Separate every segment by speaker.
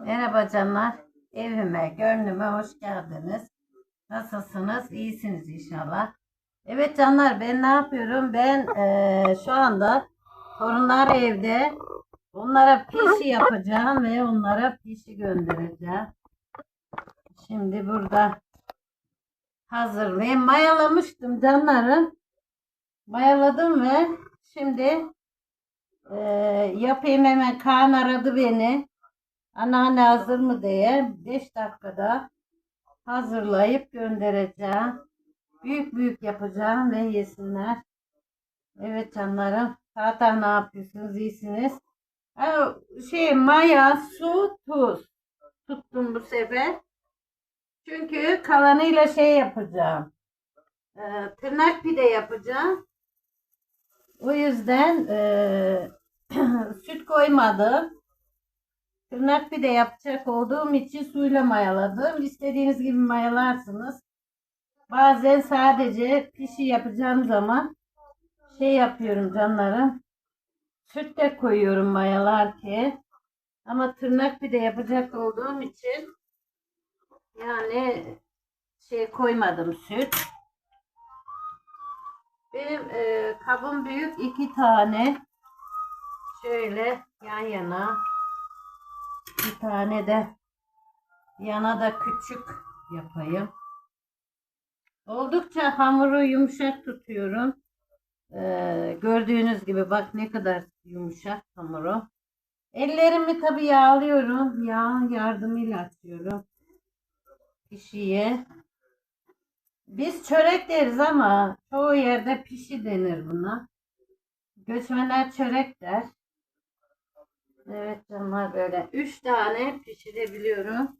Speaker 1: Merhaba canlar. Evime, gönlüme hoş geldiniz. Nasılsınız? İyisiniz inşallah. Evet canlar ben ne yapıyorum? Ben eee, şu anda torunlar evde. Onlara pişi yapacağım ve onlara pişi göndereceğim. Şimdi burada hazırlayayım. Mayalamıştım canlarım. Mayaladım ve şimdi eee, yapayım hemen. Kaan aradı beni. Anneanne hazır mı diye 5 dakikada hazırlayıp göndereceğim. Büyük büyük yapacağım ve yesinler. Evet canlarım. Zaten ne yapıyorsunuz? İyisiniz. Şey maya, su, tuz tuttum bu sefer. Çünkü kalanıyla şey yapacağım. Ee, tırnak pide yapacağım. O yüzden ee, süt koymadım. Tırnak pide yapacak olduğum için suyla mayaladım. İstediğiniz gibi mayalarsınız. Bazen sadece pişi yapacağım zaman şey yapıyorum canlarım. Süt de koyuyorum mayalarken. Ama tırnak pide yapacak olduğum için yani şey koymadım süt. Benim e, kabım büyük iki tane. Şöyle yan yana. Bir tane de yana da küçük yapayım. Oldukça hamuru yumuşak tutuyorum. Ee, gördüğünüz gibi bak ne kadar yumuşak hamuru. Ellerimi tabii yağlıyorum. Yağ yardımıyla açıyorum. Pişiye. Biz çörek deriz ama çoğu yerde pişi denir buna. Göçmenler çörek der. Evet canlar böyle. Üç tane pişirebiliyorum.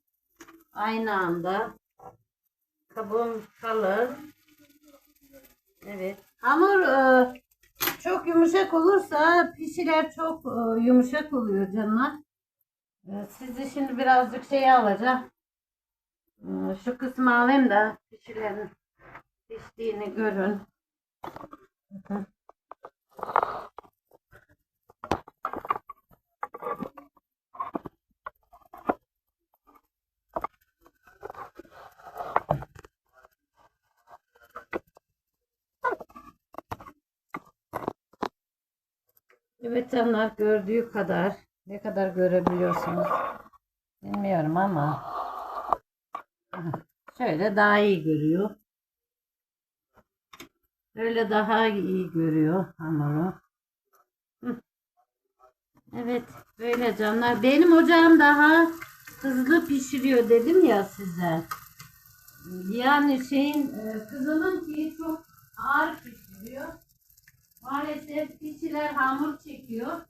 Speaker 1: Aynı anda. Kabuğum kalın. Evet. Hamur e, çok yumuşak olursa pişiler çok e, yumuşak oluyor canlar. E, sizi şimdi birazcık şey alacağım. E, şu kısmı alayım da pişilerin piştiğini görün. Bakın. Evet canlar gördüğü kadar ne kadar görebiliyorsunuz bilmiyorum ama şöyle daha iyi görüyor. Böyle daha iyi görüyor hamuru. Evet böyle canlar. Benim ocağım daha hızlı pişiriyor dedim ya size. Yani şeyin e, kızımın ki çok ağır pişiriyor. Maalesef kişiler hamur çekiyor.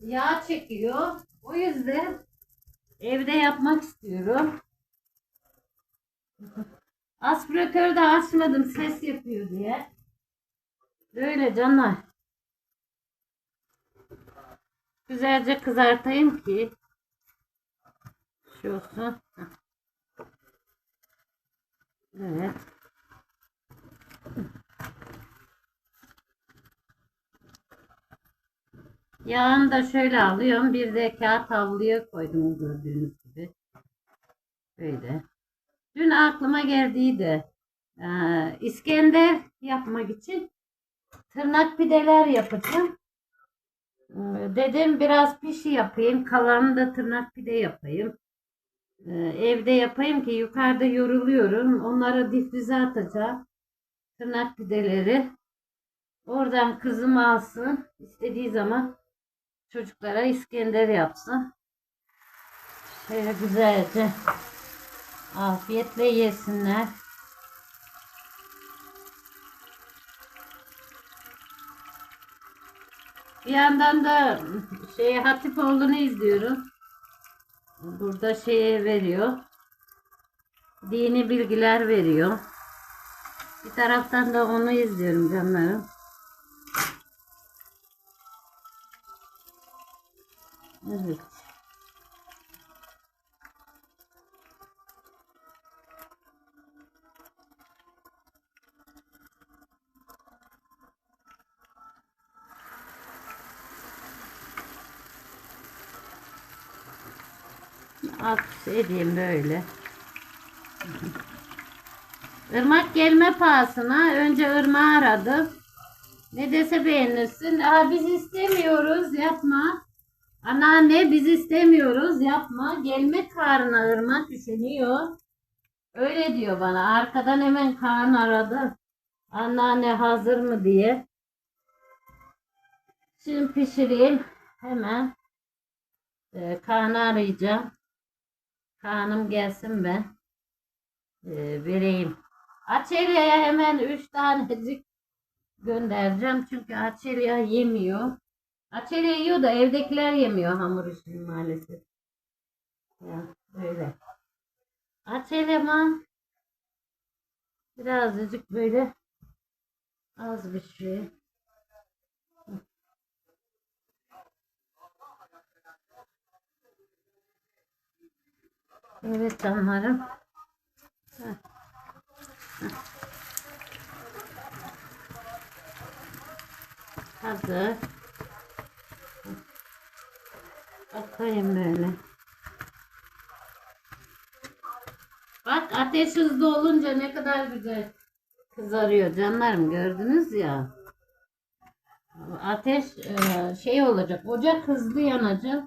Speaker 1: Yağ çekiyor. O yüzden evde yapmak istiyorum. Aspiratörü de açmadım ses yapıyor diye. Böyle canlar. Güzelce kızartayım ki şu olsun. Evet. Yağını da şöyle alıyorum. Bir de kağıt havluya koydum gördüğünüz gibi. Böyle. Dün aklıma geldiydi. Ee, İskender yapmak için tırnak pideler yapacağım. Ee, dedim biraz pişi yapayım. Kalanını da tırnak pide yapayım. Ee, evde yapayım ki yukarıda yoruluyorum. Onlara difrize atacağım. Tırnak pideleri. Oradan kızım alsın. istediği zaman çocuklara İskender yapsın. Şöyle güzelce afiyetle yesinler. Bir yandan da şey Hatipoğlu'nu izliyorum. Burada şeye veriyor. Dini bilgiler veriyor. Bir taraftan da onu izliyorum canlarım. Evet. Alt edeyim böyle. Irmak gelme pahasına önce ırmağı aradım. Ne dese beğenirsin. Aa, biz istemiyoruz yapma. Anneanne biz istemiyoruz yapma. Gelme karnına ırmak düşünüyor. Öyle diyor bana. Arkadan hemen Kaan aradı. Anneanne hazır mı diye. Şimdi pişireyim. Hemen. Ee, Kaan'ı arayacağım. Kaan'ım gelsin ben. Ee, vereyim. Açelya'ya hemen 3 tanecik göndereceğim. Çünkü Açelya yemiyor. Açelya yiyor da evdekiler yemiyor hamur işini maalesef. Ya, böyle. Açelya'ma birazcık böyle az bir şey. Evet canlarım. Heh. Hazır. Bakayım böyle. Bak ateş hızlı olunca ne kadar güzel kızarıyor canlarım gördünüz ya. Ateş e, şey olacak ocak hızlı yanacak.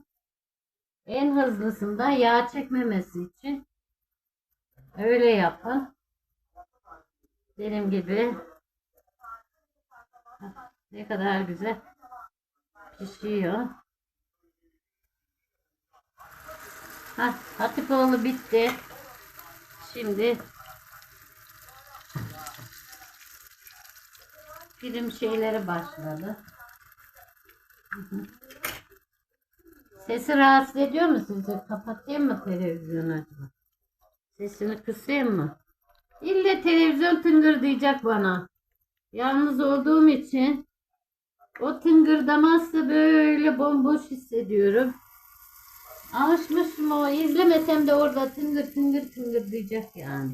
Speaker 1: En hızlısında yağ çekmemesi için öyle yapın. Benim gibi ne kadar güzel pişiyor. Hah, Hatipoğlu bitti. Şimdi film şeyleri başladı. Sesi rahatsız ediyor mu sizi? Kapatayım mı televizyonu acaba? Sesini kısayım mı? İlle televizyon tıngırdayacak bana. Yalnız olduğum için o tıngırdamazsa böyle bomboş hissediyorum. Alışmışım o. izlemesem de orada tıngır tıngır tıngır diyecek yani.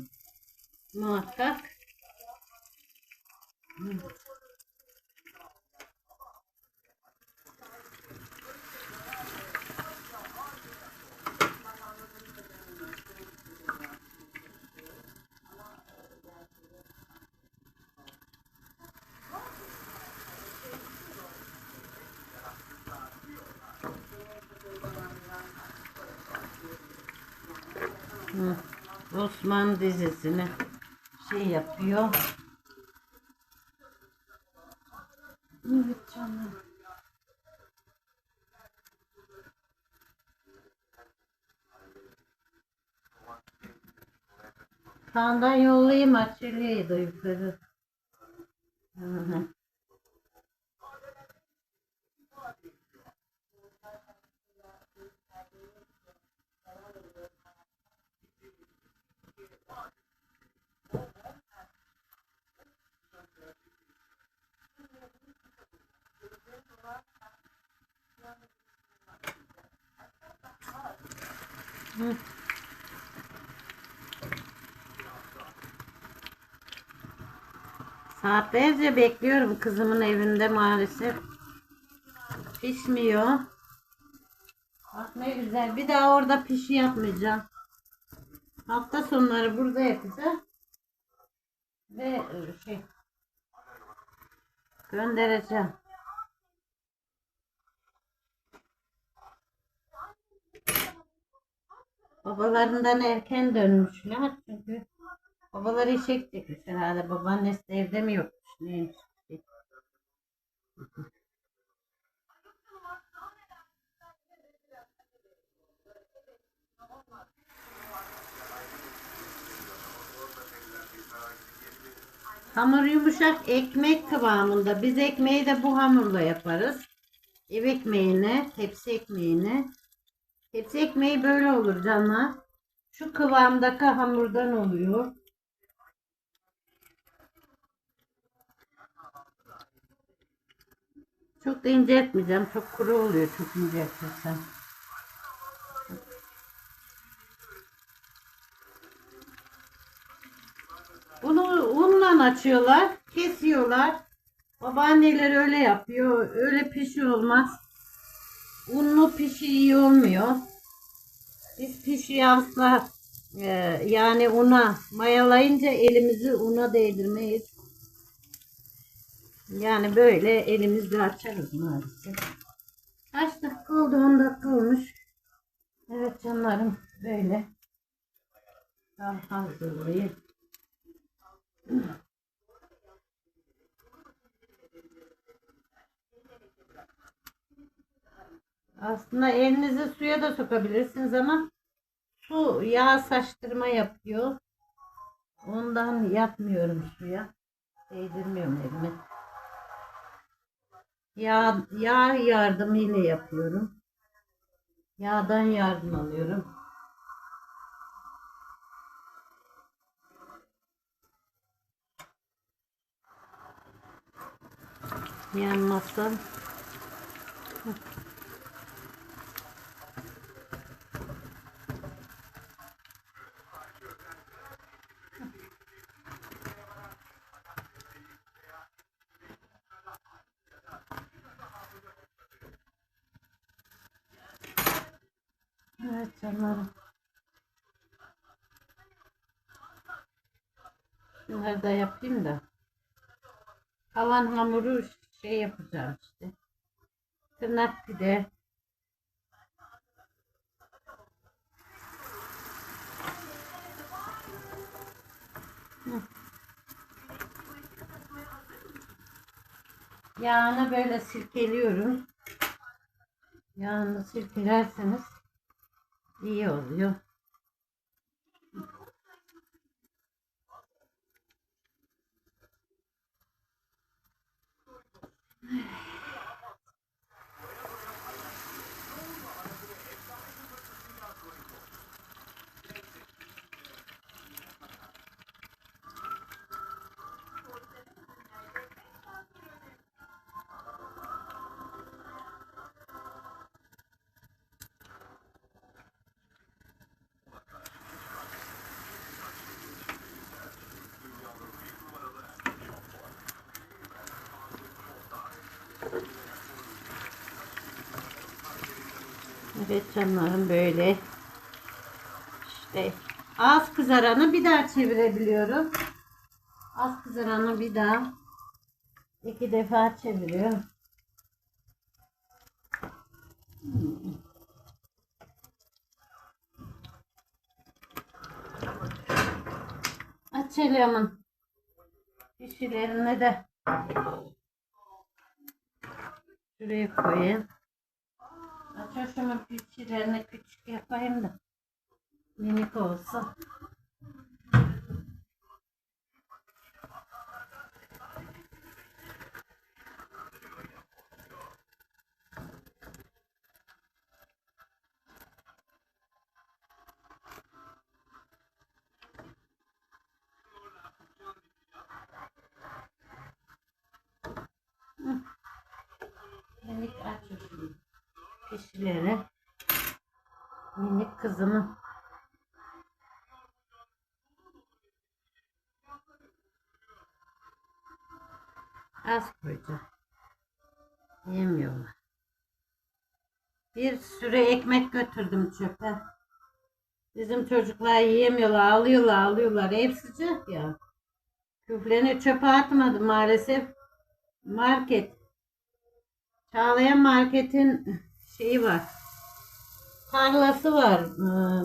Speaker 1: Muhakkak. Hı. Hı. Osman dizisini şey yapıyor. Evet canım. Kaan'dan yollayayım Açelya'yı da yukarı. Hı hı. Hı. Saatlerce bekliyorum kızımın evinde maalesef. Pişmiyor. Bak ne güzel. Bir daha orada pişi yapmayacağım. Hafta sonları burada yapacağım. Ve şey göndereceğim. Babalarından erken dönmüşler çünkü babaları işe gidecekmiş herhalde. Babaannesi de evde mi yokmuş neymiş. Hamur yumuşak ekmek kıvamında. Biz ekmeği de bu hamurla yaparız. Ev ekmeğine, tepsi ekmeğine. Tepsi ekmeği böyle olur canlar. Şu kıvamdaki hamurdan oluyor. Çok da inceltmeyeceğim. Çok kuru oluyor çok inceltirsem. Bunu unla açıyorlar, kesiyorlar. Babaanneler öyle yapıyor. Öyle pişi olmaz. Unlu pişi iyi olmuyor. Biz pişi asla e, yani una mayalayınca elimizi una değdirmeyiz. Yani böyle elimizle açarız maalesef. Kaç dakika oldu? 10 dakika olmuş. Evet canlarım böyle. Ben hazırlayayım. Aslında elinizi suya da sokabilirsiniz ama su yağ saçtırma yapıyor. Ondan yapmıyorum suya. Değdirmiyorum elimi. Yağ, yağ yardımıyla yapıyorum. Yağdan yardım alıyorum. Yanmazsa Evet canlarım. Bunları da. Kalan hamuru şey yapacağım işte. Tırnak pide. Yağını böyle silkeliyorum. Yağını silkelerseniz iyi oluyor. Evet canlarım böyle. İşte az kızaranı bir daha çevirebiliyorum. Az kızaranı bir daha iki defa çeviriyorum. Açalımın pişilerini de şuraya koyayım. Açışımın pişilerini küçük yapayım da minik. Hı. Minik açışım pişileri minik kızımın az koyacağım. Yemiyorlar. Bir sürü ekmek götürdüm çöpe. Bizim çocuklar yiyemiyorlar, alıyorlar, alıyorlar. Ev sıcak ya. Küflerini çöpe atmadım maalesef. Market. Çağlayan Market'in şeyi var. Tarlası var.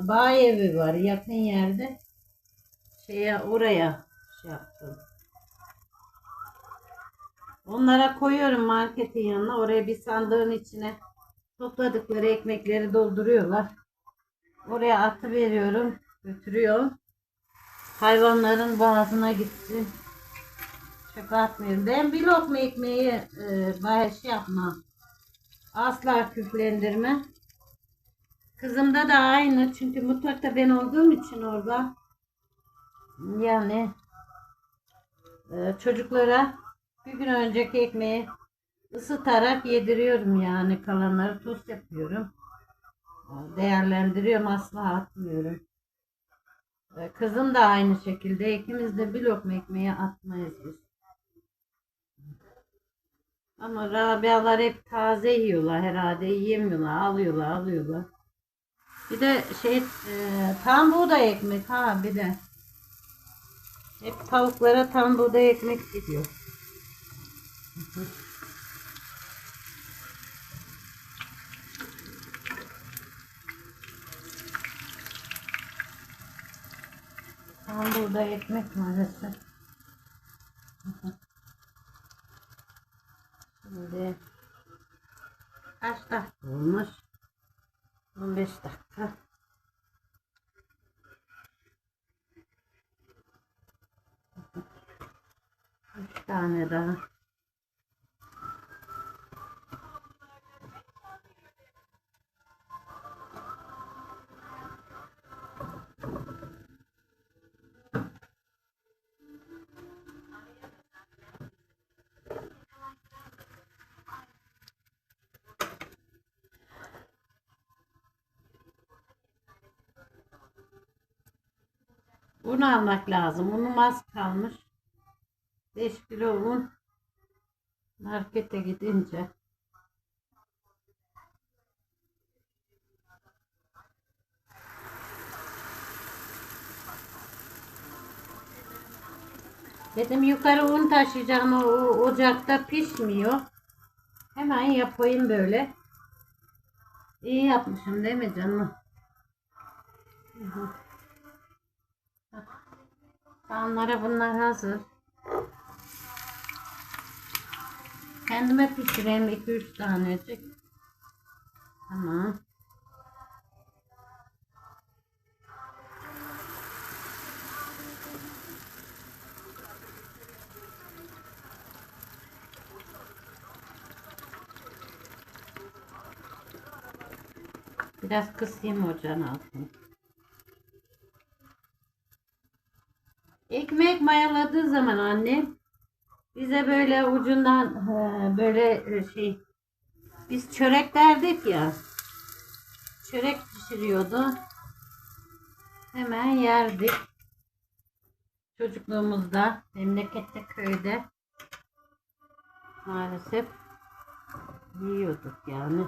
Speaker 1: Bağ evi var yakın yerde. Şeye oraya şey yaptım. Onlara koyuyorum marketin yanına. Oraya bir sandığın içine topladıkları ekmekleri dolduruyorlar. Oraya atı veriyorum. Götürüyorum. Hayvanların boğazına gitsin. Çöpe atmıyorum. Ben bir lokma ekmeği e, bayağı şey yapmam. Asla küflendirme. Kızımda da aynı. Çünkü mutfakta ben olduğum için orada. Yani e, çocuklara bir gün önceki ekmeği ısıtarak yediriyorum yani kalanları tost yapıyorum. Değerlendiriyorum asla atmıyorum. E, Kızım da aynı şekilde ikimiz de bir lokma ekmeği atmayız biz. Ama Rabialar hep taze yiyorlar herhalde. Yiyemiyorlar. Alıyorlar alıyorlar. Bir de şey e, tam buğday ekmek ha bir de. Hep tavuklara tam buğday ekmek gidiyor. Tam buğday ekmek maalesef. Şimdi kaç dakika olmuş? 15 dakika. Üç tane daha. Un almak lazım. Unum az kalmış. 5 kilo un. Markete gidince. Dedim yukarı un taşıyacağım o ocakta pişmiyor. Hemen yapayım böyle. İyi yapmışım değil mi canım? Hı hı. Onlara bunlar hazır. Kendime pişireyim 2-3 tanecik. Tamam. Biraz kısayım ocağın altını. Ekmek mayaladığı zaman annem bize böyle ucundan böyle e, şey biz çörek derdik ya çörek pişiriyordu. Hemen yerdik. Çocukluğumuzda memlekette köyde maalesef yiyorduk yani.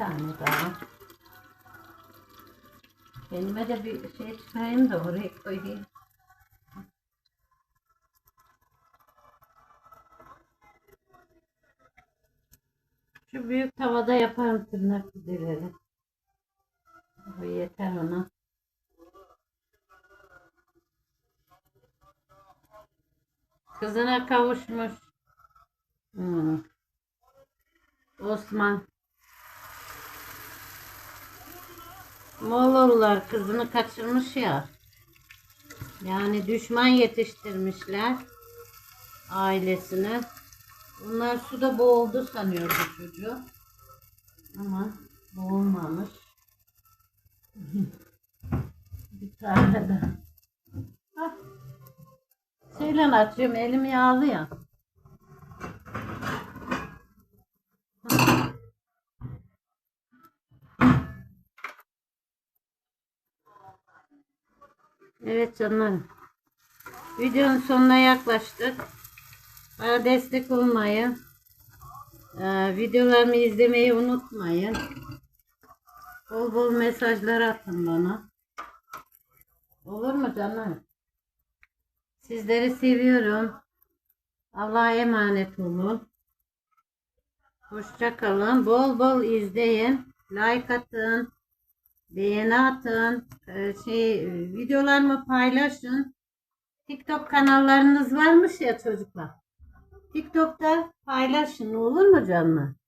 Speaker 1: Tane daha. Kendime de bir şey çıkarayım da oraya koyayım. Şu büyük tavada yaparım tırnak pideleri. Bu yeter ona. Kızına kavuşmuş. Hmm. Osman. Moğollar kızını kaçırmış ya. Yani düşman yetiştirmişler ailesine. Bunlar suda boğuldu sanıyordu çocuğu. Ama boğulmamış. Bir tane de. Ah. Şeyle açıyorum elim yağlı ya. Evet canlarım. Videonun sonuna yaklaştık. Bana destek olmayı, e, videolarımı izlemeyi unutmayın. Bol bol mesajlar atın bana. Olur mu canım? Sizleri seviyorum. Allah'a emanet olun. Hoşça kalın. Bol bol izleyin. Like atın. Beğeni atın. Ee, şey videolarımı paylaşın. TikTok kanallarınız varmış ya çocuklar. TikTok'ta paylaşın olur mu canım?